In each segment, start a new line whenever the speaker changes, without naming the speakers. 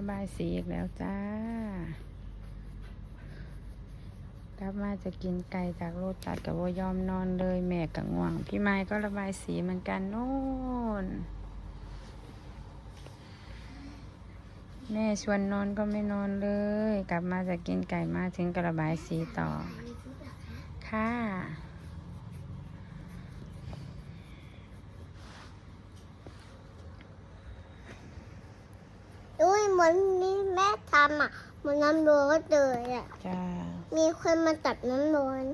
ระบายสีอีกแล้วจ้ากลับมาจะกินไก่จากโรตัดกับว่ายอมนอนเลยแม่กับง่วง พี่ไม้ก็ระบายสีเหมือนกันโน่น แม่ชวนนอนก็ไม่นอนเลย กลับมาจะกินไก่มาถึงกระบายสีต่อ ค่ะ
อุ้ยเหมือนนี่แม่ทำอะเหมือนน้ำร้อนเลยอะ
จ้า
มีคนมาตัดน้ำร้อน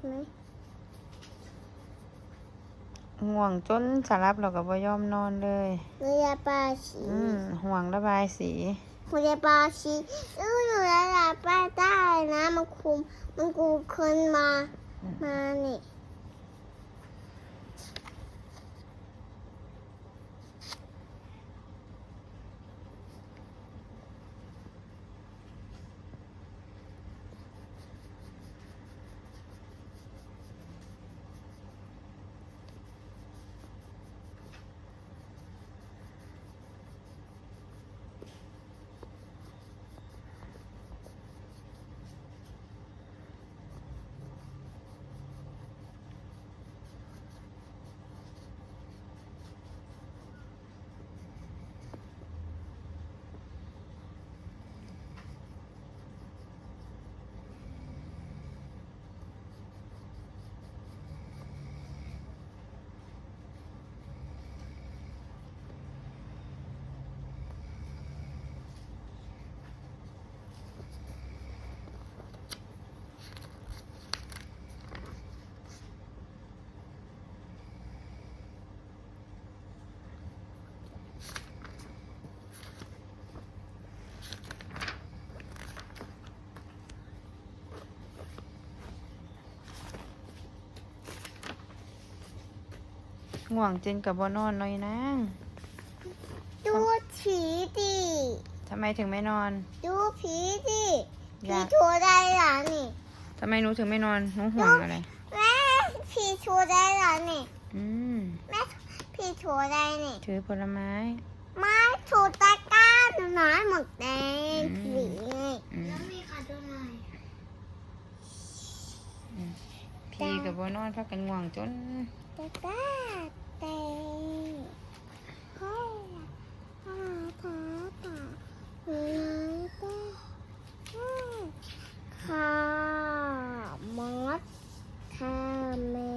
ไหม
ห่วงจนสารับเรากับว่ายอมนอนเลย
เรือปลาชี
อืมห่วงระบายสี
เรือปลาชีเออหนูระดับปลาได้นะมันคุมมันกูคนมา
อืม
มานี่
ห่วงจนกับว่านอนเลยนะ
ดูผีดิ
ทำไมถึงไม่นอน
ดูผีดิ
อ
ผี
ยาก
โชว์ได้เหรอนี่
ทำไมหนูถึงไม่นอนหนูห่วงอะไร
แม่ผีโชว์ได้เหรอนี่
อืม
แม่ผีโชว์ได้นี่
ถือผลไม้
ไม่ถูกตะกร้าหนูน้อยหมดแดง
อืม
ผีไง
อืม
แล้วมีขาตัวไหน
พี่กับว่านอนพักกันห่วงจน
ตะกร้าแดงเฮ้ยขาขาขาหนูน้อยก็เฮ้ยขามดขาแม่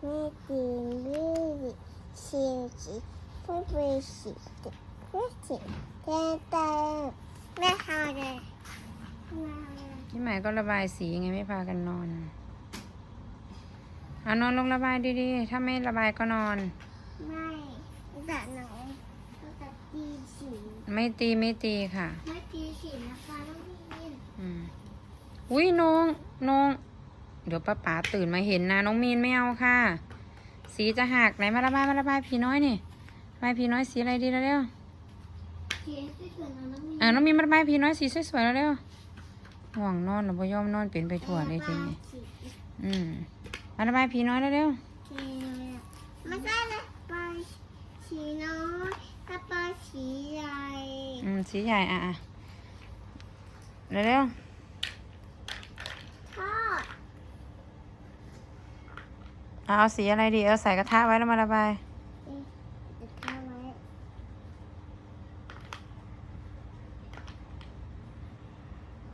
ไม่จริงด้วยเชียร์จีไม่ไป สิไม่สิแต่แต่ไม่ทำอะไร
พี่หมายก็ระบายสีไงไม่พากันนอนเอานอนลงระบายดีๆ ถ้าไม่ระบายก็นอน
ไม่แต่หนูจะตีสี
ไม่ตีไม่ตีค่ะ
ไม่ตีสีนะคะน้องมีน
อืมอุ้ยน้องน้อง เดี๋ยวป้าป๋าตื่นมาเห็นนะน้องมีนไม่เอาค่ะ สีจะหักไหนมาระบายมาระบายผีน้อยนี่ ระบายผีน้อยสีอะไรดีแล้วเร็ว
สีสวยๆนะน้องมีน
อ่าน้องมีนมาระบายผีน้อยสีสวยๆแล้วเร็วห่วงนอนหรือบ่ยอมนอนเป็นไปทั่วเลยทีนี้
สี
อืมมาระบายผีน้อยแล้วเร็ว
สีไม่ใช่เลยปลาสีน้อยกับปลาสีใหญ่
อืมสีใหญ่อะอะเร็วเร็ว
ทอด
เอาเอาสีอะไรดี เออใส่กระทะไว้แล้วมาระบาย
เอ๊ะเดี๋ยวทำไว้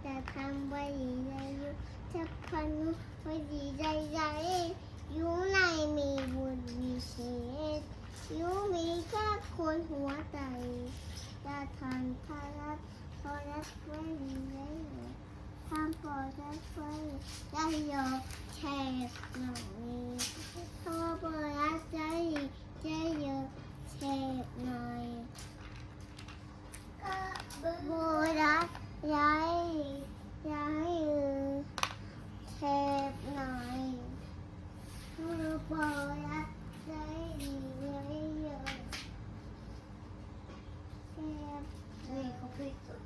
จะทำไว้ดีใจอยู่จะพัน วันดีใจใจอยู่ในมีบุญมีเศษอยู่มีแค่คนหัวใจจะทำพารักพอรักไว้ดีใจอยู่ทำพอรักไว้ได้ยอแค่หน่อยพอพอรักใจจะเยอะแค่หน่อยโบรักย้ายย้ายเออแค่หน่อยพอพอรักใจดีย้ายเยอะแค่นี่เขาไปสุด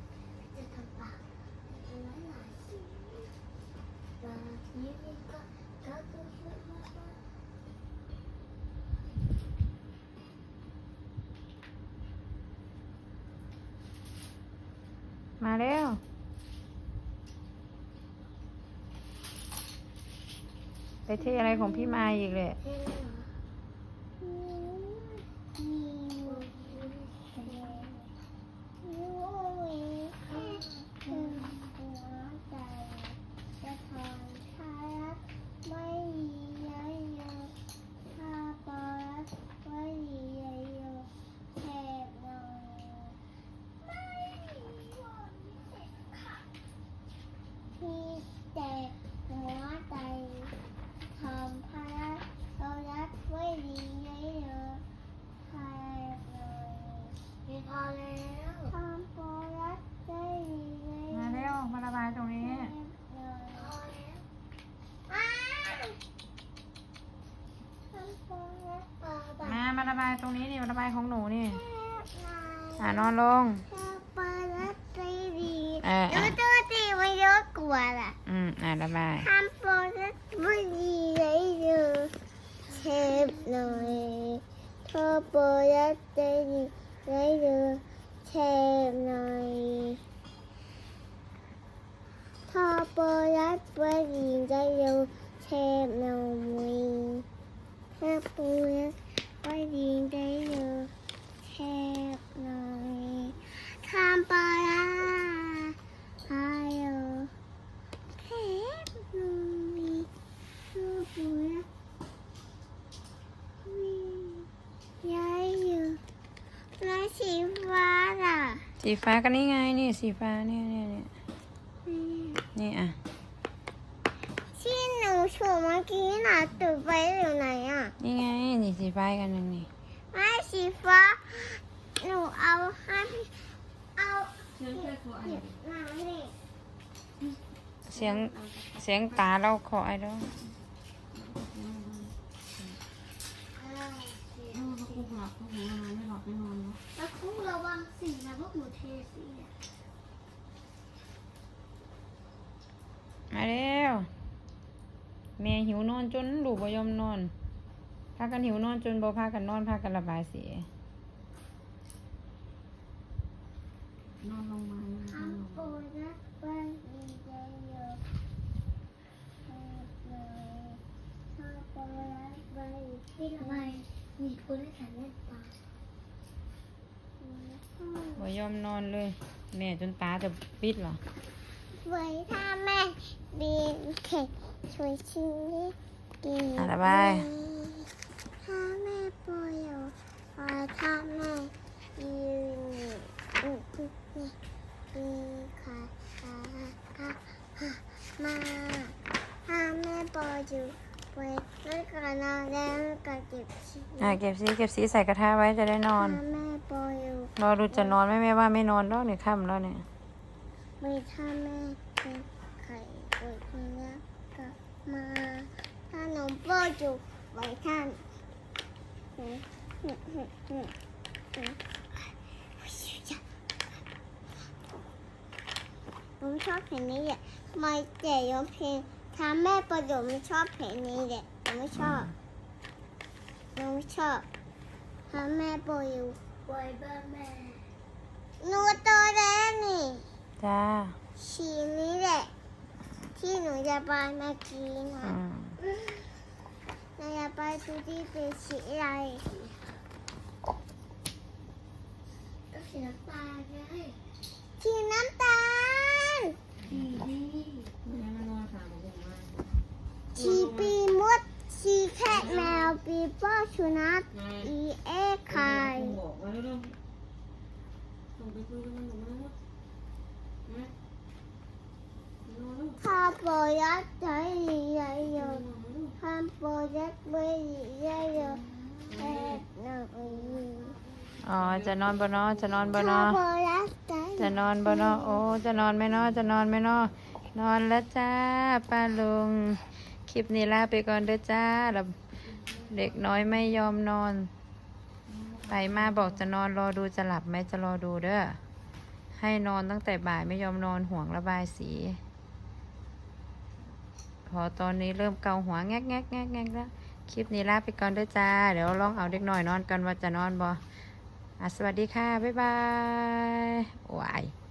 จะทำปากเป็นหลายหลายสีบางทีก็ก็ต้องช่วยมาก
อ มาแล้วไปเทอะไรของพี่มาอีกเลย
ที่แต่หัวใจทำพาเรารักไว้ดีไงเนอะพาเลยมีพอแล้วทำพอรักได้ดีไง
มาเร็ว มาระบายตรงนี้ มา มาระบาย ตรงนี้นี่มาระบายของหนูนี่ อ่านอนลง
ปารักได้ดี
เออ
ดูตัวตีมันเยอะกว่าล่ะ
อืม อ่าระบาย
ทำโปรดักต์ไม่ดีเลยดูเชฟหน่อยทำโปรดักต์ได้ดีเลยดูเชฟหน่อยทำโปรดักต์ไม่ดีได้ดูเชฟหน่อยทำโปรดั ดีได้ดูเชฟหน่อยทำโปรดักต์ให้ดูเทปหนุ่ยชูปุ๋ยมียายอยู่ลายสีฟ้าล่ะ
สีฟ้ากันนี่ไงนี่สีฟ้าเนี่ยเนี่ยเนี่ยนี่อะ
ที่หนูโชว์เมื่อกี้น่ะตุดไปอยู่ไหนอะ
นี่ไง สีฟ้ากันนึงนี่
ไม่สีฟ้า หนูเอาให้พี่เอาหน้านี่
เสียงเสียงตาเราขอไอ้แล้ว
แล้วคุณระวังสีนะพวกหนูเทสีอะ
มาเร็วแม่หิวนอนจนลูกบ่ยอมนอน พากันหิวนอนจนบ่พากันนอนพากันระบายสีนอนลงมา
ทำโปรดักต์ไปดีใจเยอะเลยทำโปรดักต์ไปที่ทำไมมีคนให้ฉันเล่นปลา
บ่ยอมนอนเลย แม่จนตาจะปิดเหรอ
ไว้ถ้าแม่บินเข็ดช่วยชิ้นนี้ดี
อะระบาย
ถ้าแม่ป่วยอยู่ไว้ถ้าแม่ยืนอืมอืมนี่ดีค่ะค่ะค่ะมาถ้าแม่ป่วยอยู่ไว้แล้วก็นอนแล้วก็เก็บชิ้น
อะเก็บสีเก็บสีใส่กระทะไว้จะได้นอน
ถ้าแม่ป่วยอยู่
รอดูจะนอนไหมแม่ว่าไม่นอนแล้วเนี่ยค่ำแล้วเนี่ย
ไว้ถ้าแม่เป็นไข่ป่วยคนนี้ก็มาถ้าหนูป่วยอยู่ไว้ท่าน ผมชอบเพลงนี้แหละไม่แต่ยอมเพลงถ้าแม่ประโยชน์ไม่ชอบเพลงนี้แหละผมไม่ชอบผมไม่ชอบถ้าแม่ประโยชน์ไว้บ้านแม่หนูโตแล้วนี่
จ้า
สีนี้แหละที่หนูจะไปเมื่อกี้นะ
อืม
หนูจะไปดูที่เป็นสีอะไรสีน้ำตาลไงสีน้ำตาลชีปีมดชีแคทแมวปีโป้สุนัขอีเอ็กไข่ทาโปรยักใจใหญ่เยอะทำโปรยักใบใหญ่เยอะแอบหน่อย
อ๋อจะนอนบ่เนอจะนอนบ่เน
ทา
อ
โปรยักใจ
จะนอนบ่เนอโอ้จะนอนไหมเนอจะนอนไหมเนอนอนแล้วจ้าป้าลุงคลิปนี้ลาไปก่อนเด้อจ้าแล้วเด็กน้อยไม่ยอมนอนไปมาบอกจะนอนรอดูจะหลับไหมจะรอดูเด้อให้นอนตั้งแต่บ่ายไม่ยอมนอนห่วงระบายสี พอตอนนี้เริ่มเกาหัวแงกแงกแงกแงกแล้ว คลิปนี้ลาไปก่อนด้วยจ้า เดี๋ยวลองเอาเด็กหน่อยนอนกันว่าจะนอนบอะสวัสดีค่ะ บ๊ายบายโอ้ย